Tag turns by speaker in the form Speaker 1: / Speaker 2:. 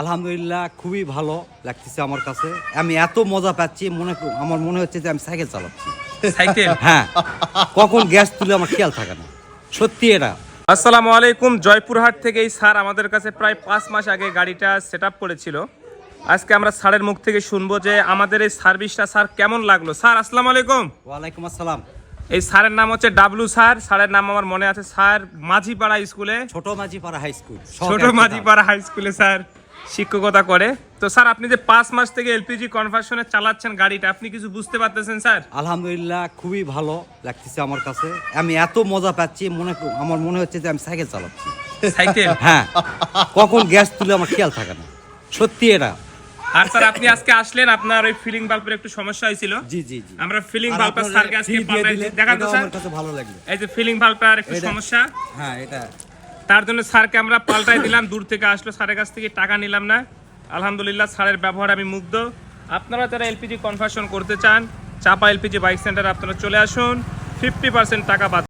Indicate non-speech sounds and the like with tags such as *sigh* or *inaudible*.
Speaker 1: আলহামদুলিল্লাহ খুবই ভালো লাগতেছে আমার কাছে। আমি এত মজা পাচ্ছি মনে আমার মনে হচ্ছে যে আমি সাইকেল চালাচ্ছি।
Speaker 2: সাইকেল?
Speaker 1: হ্যাঁ। কখন গ্যাস তুলে আমার খেয়াল থাকে না। সত্যি এটা।
Speaker 2: আসসালামু আলাইকুম জয়পুরহাট থেকে এই স্যার আমাদের কাছে প্রায় পাঁচ মাস আগে গাড়িটা সেট আপ করেছিল। আজকে আমরা স্যারের মুখ থেকে শুনব যে আমাদের এই সার্ভিসটা স্যার কেমন লাগল। স্যার আসসালামু আলাইকুম।
Speaker 1: ওয়ালাইকুম আসসালাম।
Speaker 2: এই স্যারের নাম হচ্ছে ডাবলু স্যার। স্যারের নাম আমার মনে আছে স্যার মাঝিপাড়া স্কুলে।
Speaker 1: ছোট মাঝিপাড়া হাই স্কুল।
Speaker 2: ছোট মাঝিপাড়া হাই স্কুলে স্যার। শিক্ষকতা করে। তো স্যার আপনি যে পাঁচ মাস থেকে এলপিজি কনভার্সনে চালাচ্ছেন গাড়িটা আপনি কিছু বুঝতে পারতেছেন স্যার?
Speaker 1: আলহামদুলিল্লাহ খুবই ভালো লাগতেছে আমার কাছে। আমি এত মজা পাচ্ছি মনে আমার মনে হচ্ছে যে আমি সাইকেল চালাচ্ছি।
Speaker 2: সাইকেল? *laughs*
Speaker 1: হ্যাঁ। কখন গ্যাস তুলে আমার খেয়াল থাকে না। সত্যি এটা।
Speaker 2: আর স্যার আপনি আজকে আসলেন আপনার ওই ফিলিং বাল্বের একটু সমস্যা হয়েছিল।
Speaker 1: জি জি জি।
Speaker 2: আমরা ফিলিং বাল্বটা স্যারকে আজকে পাল্টাই তো স্যার?
Speaker 1: আমার কাছে ভালো লাগল।
Speaker 2: এই যে ফিলিং বাল্বটার একটু সমস্যা।
Speaker 1: হ্যাঁ এটা
Speaker 2: তার জন্য স্যারকে আমরা পাল্টাই দিলাম, দূর থেকে আসলো। স্যারের কাছ থেকে টাকা নিলাম না। আলহামদুলিল্লাহ, স্যারের ব্যবহার আমি মুগ্ধ। আপনারা যারা এলপিজি কনভার্সন করতে চান, চাপা এলপিজি বাইক সেন্টার আপনারা চলে আসুন। ফিফটি পার্সেন্ট টাকা বাদ